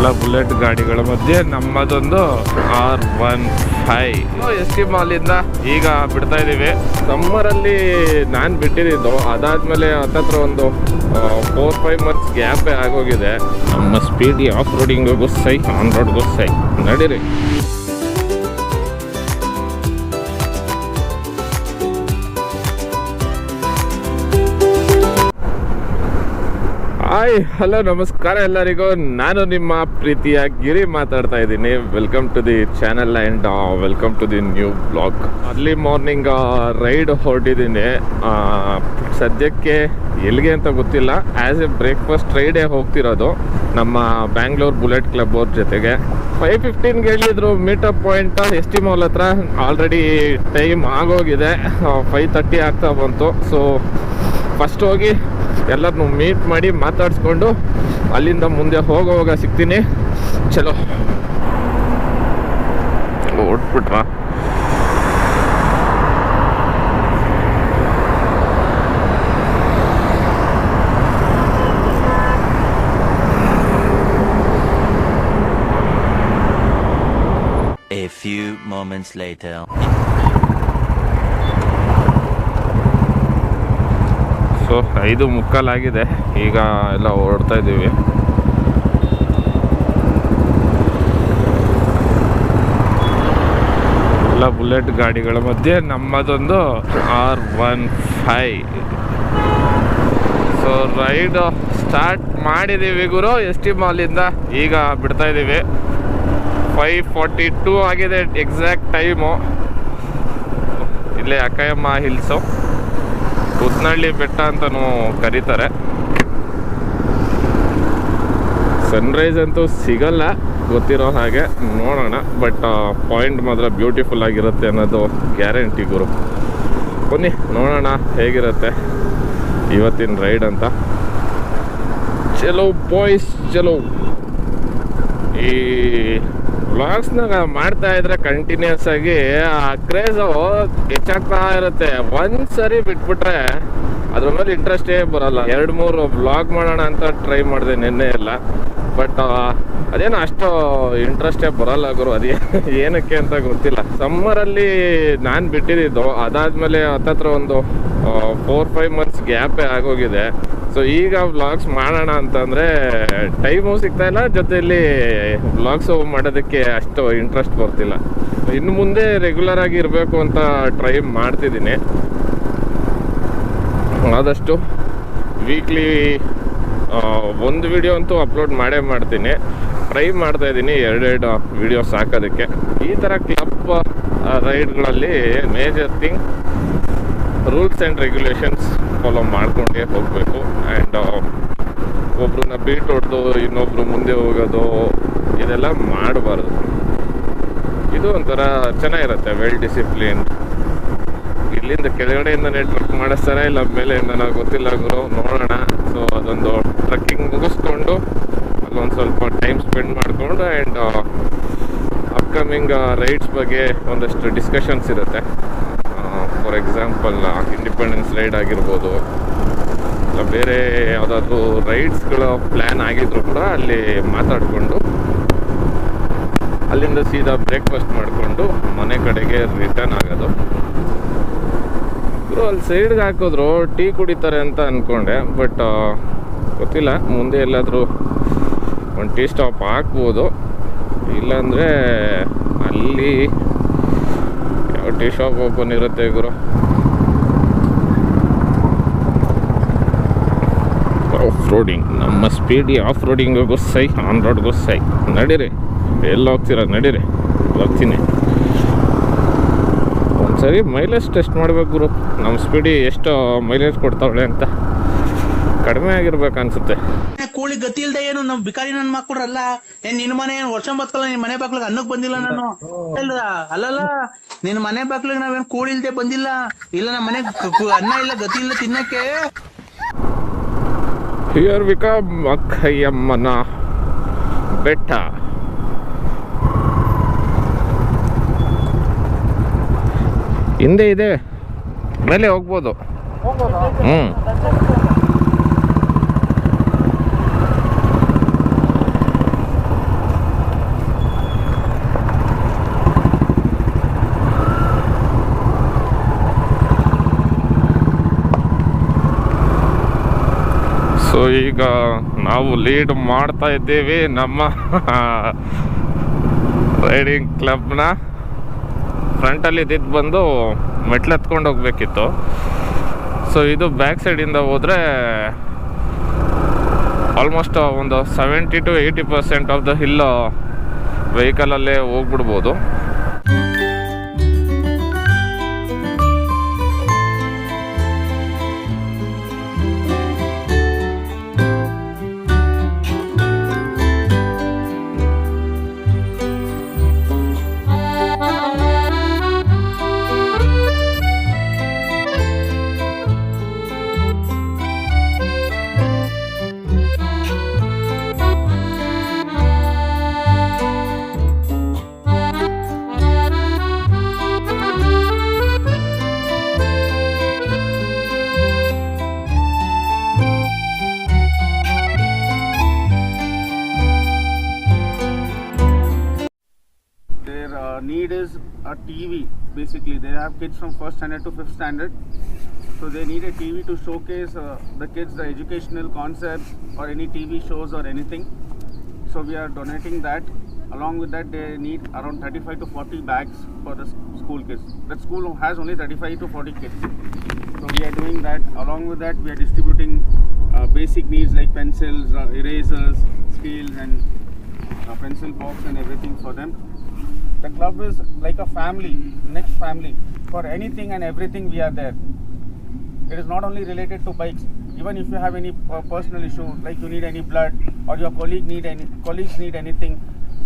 ಎಲ್ಲ ಬುಲೆಟ್ ಗಾಡಿಗಳ ಮಧ್ಯೆ ನಮ್ಮದೊಂದು R one five S T ಇಂದ ಈಗ ಬಿಡ್ತಾ ಇದೀವಿ ಸಮ್ಮರಲ್ಲಿ ನಾನು ಬಿಟ್ಟಿದ್ದು. ಅದಾದ್ಮೇಲೆ ಹತ್ತತ್ರ ಒಂದು ಫೋರ್ ಫೈವ್ ಮಂತ್ಸ್ ಗ್ಯಾಪೇ ಆಗೋಗಿದೆ. ನಮ್ಮ ಸ್ಪೀಡಿ ಆಫ್ ರೋಡಿಂಗ್ ಸೈ ಆನ್ ರೋಡ್ಗೂ ಸೈ. ನಡೀರಿ. ಹಾಯ್ ಹಲೋ ನಮಸ್ಕಾರ ಎಲ್ಲರಿಗೂ. ನಾನು ನಿಮ್ಮ ಪ್ರೀತಿಯ ಗಿರಿ ಮಾತಾಡ್ತಾ ಇದ್ದೀನಿ. Welcome to the channel and welcome to the new blog early morning ride ಹೊರಟಿದ್ದೀನಿ. ಸದ್ಯಕ್ಕೆ ಎಲ್ಲಿಗೆ ಅಂತ ಗೊತ್ತಿಲ್ಲ. ಆ್ಯಸ್ ಎ ಬ್ರೇಕ್ಫಾಸ್ಟ್ ರೈಡೇ ಹೋಗ್ತಿರೋದು ನಮ್ಮ ಬ್ಯಾಂಗ್ಳೂರ್ ಬುಲೆಟ್ ಕ್ಲಬ್ ಅವ್ರ ಜೊತೆಗೆ. ಫೈವ್ ಫಿಫ್ಟೀನ್ಗೆ ಹೇಳಿದ್ರು meetup point S T mall ಹತ್ರ ಆಲ್ರೆಡಿ ಟೈಮ್ ಆಗೋಗಿದೆ. ಫೈವ್ ತರ್ಟಿ ಆಗ್ತಾ ಬಂತು. ಸೊ ಫಸ್ಟ್ ಹೋಗಿ ಎಲ್ಲರನ್ನು ಮೀಟ್ ಮಾಡಿ ಮಾತಾಡಿಸ್ಕೊಂಡು ಅಲ್ಲಿಂದ ಮುಂದೆ ಹೋಗುವಾಗ ಸಿಗ್ತೀನಿ. ಚಲೋ. ಹೊಟ್ಬಿಟ್ರ A few moments later. So ಐದು ಮುಕ್ಕಾಲಾಗಿದೆ. ಈಗ ಎಲ್ಲ ಓಡ್ತಾ ಇದ್ದೀವಿ. ಎಲ್ಲ ಬುಲೆಟ್ ಗಾಡಿಗಳ ಮಧ್ಯೆ ನಮ್ಮದೊಂದು R one five so ride start ಮಾಡಿದ್ದೀವಿ ಗುರು. ಎಸ್ ಟಿ ಮಾಲಿಂದ ಈಗ ಬಿಡ್ತಾ ಇದ್ದೀವಿ. ಫೈವ್ ಫಾರ್ಟಿ ಟೂ ಆಗಿದೆ ಎಕ್ಸಾಕ್ಟ್ ಟೈಮು ಇಲ್ಲೇ ಅಕ್ಕಯಮ್ಮ ಹಿಲ್ಸು ಉತ್ನಳ್ಳಿ ಬೆಟ್ಟ ಅಂತಲೂ ಕರೀತಾರೆ. ಸನ್ರೈಸ್ ಅಂತೂ ಸಿಗಲ್ಲ, ಗೊತ್ತಿರೋ ಹಾಗೆ ನೋಡೋಣ ಬಟ್ ಪಾಯಿಂಟ್ ಮಾತ್ರ ಬ್ಯೂಟಿಫುಲ್ ಆಗಿರುತ್ತೆ ಅನ್ನೋದು ಗ್ಯಾರಂಟಿ ಗುರು. ಬನ್ನಿ, ನೋಡೋಣ ಹೇಗಿರುತ್ತೆ ಇವತ್ತಿನ ರೈಡ್ ಅಂತ. ಚಲೋ ಬಾಯ್ಸ್ ಚಲೋ ಈ ವ್ಲಾಗ್ಸ್ನಾಗ ಮಾಡ್ತಾ ಇದ್ರೆ ಕಂಟಿನ್ಯೂಸ್ ಆಗಿ ಆ ಕ್ರೇಜು ಹೆಚ್ಚಾಗ್ತಾ ಇರುತ್ತೆ. ಒಂದ್ಸರಿ ಬಿಟ್ಬಿಟ್ರೆ ಅದ್ರ ಮೇಲೆ ಇಂಟ್ರೆಸ್ಟೇ ಬರಲ್ಲ. ಎರಡು ಮೂರು ಬ್ಲಾಗ್ ಮಾಡೋಣ ಅಂತ ಟ್ರೈ ಮಾಡಿದೆ ನಿನ್ನೆ ಎಲ್ಲ. ಬಟ್ ಅದೇನು ಅಷ್ಟು ಇಂಟ್ರೆಸ್ಟೇ ಬರಲ್ಲ ಗುರು, ಅದೇ ಏನಕ್ಕೆ ಅಂತ ಗೊತ್ತಿಲ್ಲ. ಸಮ್ಮರಲ್ಲಿ ನಾನು ಬಿಟ್ಟಿದ್ದು, ಅದಾದ್ಮೇಲೆ ಹತ್ತತ್ರ ಒಂದು ಫೋರ್ ಫೈವ್ ಮಂತ್ಸ್ ಗ್ಯಾಪೇ ಆಗೋಗಿದೆ. ಸೊ ಈಗ ವ್ಲಾಗ್ಸ್ ಮಾಡೋಣ ಅಂತಂದರೆ ಟೈಮು ಸಿಗ್ತಾ ಇಲ್ಲ ಜೊತೆಯಲ್ಲಿ ವ್ಲಾಗ್ಸು ಮಾಡೋದಕ್ಕೆ ಅಷ್ಟು ಇಂಟ್ರೆಸ್ಟ್ ಬರ್ತಿಲ್ಲ. ಇನ್ನು ಮುಂದೆ ರೆಗ್ಯುಲರ್ ಆಗಿ ಇರಬೇಕು ಅಂತ ಟ್ರೈ ಮಾಡ್ತಿದ್ದೀನಿ. ಆದಷ್ಟು ವೀಕ್ಲಿ ಒಂದು ವಿಡಿಯೋ ಅಂತೂ ಅಪ್ಲೋಡ್ ಮಾಡೇ ಮಾಡ್ತೀನಿ. ಟ್ರೈ ಮಾಡ್ತಾ ಇದ್ದೀನಿ, ಎರಡೆರಡು ವಿಡಿಯೋಸ್ ಹಾಕೋದಕ್ಕೆ. ಈ ಥರ club ರೈಡ್ಗಳಲ್ಲಿ major thing rules and regulations follow ಮಾಡ್ಕೊಂಡೇ ಹೋಗಬೇಕು. ಆ್ಯಂಡ್ ಒಬ್ರನ್ನ ಬೀಟ್ ಹೊಡೆದು, ಇನ್ನೊಬ್ರು ಮುಂದೆ ಹೋಗೋದು, ಇದೆಲ್ಲ ಮಾಡಬಾರ್ದು. ಇದು ಒಂಥರ ಚೆನ್ನಾಗಿರುತ್ತೆ ವೆಲ್ ಡಿಸಿಪ್ಲಿನ್ ಇಲ್ಲಿಂದ ಕೆಳಗಡೆಯಿಂದನೇ ಟ್ರಕ್ ಮಾಡಿಸ್ತಾರೆ ಇಲ್ಲ ಮೇಲೆ ನಾವು ಗೊತ್ತಿಲ್ಲ ಗುರು, ನೋಡೋಣ. ಸೊ ಅದೊಂದು ಟ್ರಕ್ಕಿಂಗ್ ಮುಗಿಸ್ಕೊಂಡು ಅಲ್ಲೊಂದು ಸ್ವಲ್ಪ ಸ್ಪೆಂಡ್ ಮಾಡಿಕೊಂಡು ಆ್ಯಂಡ್ ಅಪ್ಕಮಿಂಗ್ ರೈಡ್ಸ್ ಬಗ್ಗೆ ಒಂದಷ್ಟು ಡಿಸ್ಕಷನ್ಸ್ ಇರುತ್ತೆ. ಫಾರ್ ಎಕ್ಸಾಂಪಲ್ ಇಂಡಿಪೆಂಡೆನ್ಸ್ ರೈಡ್ ಆಗಿರ್ಬೋದು, ಇಲ್ಲ ಬೇರೆ ಯಾವುದಾದ್ರೂ ರೈಡ್ಸ್ಗಳ ಪ್ಲ್ಯಾನ್ ಆಗಿದ್ರು ಕೂಡ ಅಲ್ಲಿ ಮಾತಾಡಿಕೊಂಡು, ಅಲ್ಲಿಂದ ಸೀದಾ ಬ್ರೇಕ್ಫಾಸ್ಟ್ ಮಾಡಿಕೊಂಡು ಮನೆ ಕಡೆಗೆ ರಿಟರ್ನ್ ಆಗೋದು. ಇಬ್ಬರು ಅಲ್ಲಿ ಸೈಡ್ಗೆ ಹಾಕಿದ್ರು ಟೀ ಕುಡಿತಾರೆ ಅಂತ ಅಂದ್ಕೊಂಡೆ ಬಟ್ ಗೊತ್ತಿಲ್ಲ, ಮುಂದೆ ಎಲ್ಲಾದರೂ ಒಂದು ಟೀ ಸ್ಟಾಪ್ ಹಾಕ್ಬೋದು. ಇಲ್ಲಾಂದರೆ ಅಲ್ಲಿ ಯಾವ ಟೀ ಶಾಪ್ ಓಪನ್ ಇರುತ್ತೆ ಗುರು? ಆಫ್ ರೋಡಿಂಗ್ ನಮ್ಮ ಸ್ಪೀಡಿ ಆಫ್ ರೋಡಿಂಗಿಗೂ ಸೈ ಆನ್ ರೋಡ್ಗೂ ಸೈ. ನಡೀರಿ. ಎಲ್ಲಿ ಹೋಗ್ತೀರ? ನಡೀರಿ. ಹೋಗ್ತೀನಿ. ಒಂದ್ಸರಿ ಮೈಲೇಜ್ ಟೆಸ್ಟ್ ಮಾಡ್ಬೇಕು ಗುರು. ನಮ್ಮ ಸ್ಪೀಡಿ ಎಷ್ಟು ಮೈಲೇಜ್ ಕೊಡ್ತಾವಳೆ ಅಂತ. ಕಡಿಮೆ ಆಗಿರ್ಬೇಕು ಅನ್ಸುತ್ತೆ. ಕೂಳಿ ಗತಿ ಇಲ್ದೆ ಏನು? ನಮ್ ಬಿಕಾರಿ ನನ್ ಮಾಡ್ಕೊಡ್ರಲ್ಲ ಏನ್ ನಿನ್ ಮನೆ ಏನ್ ವರ್ಷ ಬತ್ಕಲ್ಲ ನಿನ್ ಮನೆ ಬಾಗ್ಲಿಗೆ ಅನ್ನಕ್ ಬಂದಿಲ್ಲ ನಾನು. ಅಲ್ಲಲ್ಲ ನಿನ್ ಮನೆ ಬಾಗ್ಲಿಗೆ ನಾವೇನ್ ಕೂಳಿ ಇಲ್ದೆ ಬಂದಿಲ್ಲ? ಇಲ್ಲ ನಮ್ ಮನೆ ಅನ್ನ ಇಲ್ಲ ಗತಿ ಇಲ್ಲ ತಿನ್ನಕ್ಕೆ. ಹಿಯರ್ ಬಿಕಮ್ ಅಕ್ಕಯ್ಯಮ್ಮನ ಬೆಟ್ಟ. ಹಿಂದೆ ಇದೆ. ಮೇಲೆ ಹೋಗ್ಬೋದು. ಹ್ಞೂ ಸೊ ಈಗ ನಾವು ಲೀಡ್ ಮಾಡ್ತಾ ಇದ್ದೀವಿ ನಮ್ಮ ರೈಡಿಂಗ್ ಕ್ಲಬ್ನ ಫ್ರಂಟಲ್ಲಿ ಇದ್ದಿದ್ದು ಬಂದು ಮೆಟ್ಲು ಹತ್ಕೊಂಡು ಹೋಗ್ಬೇಕಿತ್ತು. ಸೊ ಇದು ಬ್ಯಾಕ್ ಸೈಡಿಂದ ಹೋದರೆ ಆಲ್ಮೋಸ್ಟ್ ಒಂದು seventy to eighty percent of the hill ವೆಹಿಕಲಲ್ಲೇ ಹೋಗ್ಬಿಡ್ಬೋದು. A TV. Basically, they have kids from first standard to fifth standard, so they need a TV to showcase uh, the kids the educational concepts or any TV shows or anything. So we are donating that. Along with that, they need around 35 to 40 bags for the school kids. That school has only 35 to 40 kids. So we are doing that. Along with that, we are distributing uh, basic needs like pencils, uh, erasers, scales, and uh, pencil box and everything for them. The club is like a family, next family. For anything and everything, we are there. It is not only related to bikes. Even if you have any personal issue, like you need any blood or your colleague need any colleagues need anything,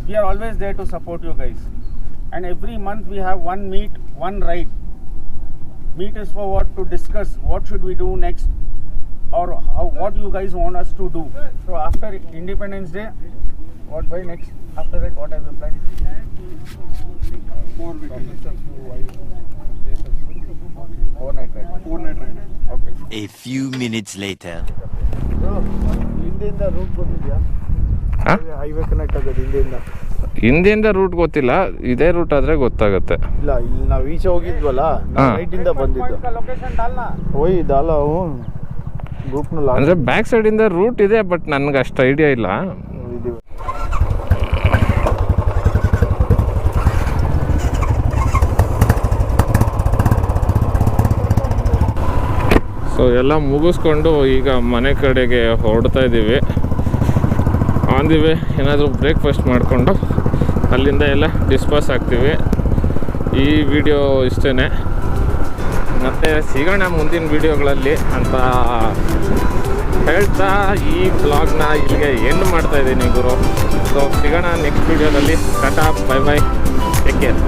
we are always there to support you guys. And every month we have one meet, one ride. Meet is for what to discuss. What should we do next, or how, what you guys want us to do. So after Independence Day, What by next? After that, what I will plan? Four weeks. Four night ride. Four night ride. Okay. A few route ಗೊತ್ತಿದೆಯಾ? Highway connect ಆಗೋದು ಹಿಂದಿಂದ ಹಿಂದಿಂದ root ಗೊತ್ತಿಲ್ಲ. ಇದೇ root ಆದ್ರೆ ಗೊತ್ತಾಗುತ್ತೆ. ಇಲ್ಲ ಇಲ್ಲಿ ನಾವು ಈಚೆ ಹೋಗಿದ್ವಲ್ಲ ರೈಟ್ ಇಂದ ಬಂದಿದ್ದು. ಓಯ್ ಡಾಲ ಗ್ರೂಪ್ನಲ್ಲಿ ಅಂದ್ರೆ ಬ್ಯಾಕ್ ಸೈಡ್ ಇಂದ ರೂಟ್ ಇದೆ ಬಟ್ ನನ್ಗೆ ಅಷ್ಟು ಐಡಿಯಾ ಇಲ್ಲ. ಸೊ ಎಲ್ಲ ಮುಗಿಸ್ಕೊಂಡು ಈಗ ಮನೆ ಕಡೆಗೆ ಹೊರಡ್ತಾ ಇದ್ದೀವಿ. ಆನ್ ದಿ ವೇ ಏನಾದರೂ ಬ್ರೇಕ್ಫಾಸ್ಟ್ ಮಾಡಿಕೊಂಡು ಅಲ್ಲಿಂದ ಎಲ್ಲ ಡಿಸ್ಪಾಸ್ ಆಗ್ತೀವಿ. ಈ ವಿಡಿಯೋ ಇಷ್ಟೇ ಮತ್ತು ಸಿಗೋಣ ಮುಂದಿನ ವಿಡಿಯೋಗಳಲ್ಲಿ ಅಂತ ಹೇಳ್ತಾ ಈ ಬ್ಲಾಗ್ನ ಇಲ್ಲಿಗೆ ಎಂಡ್ ಮಾಡ್ತಾ ಇದ್ದೀನಿ ಗುರು. ಸೊ ಸಿಗೋಣ ನೆಕ್ಸ್ಟ್ ವಿಡಿಯೋದಲ್ಲಿ tata bye bye take care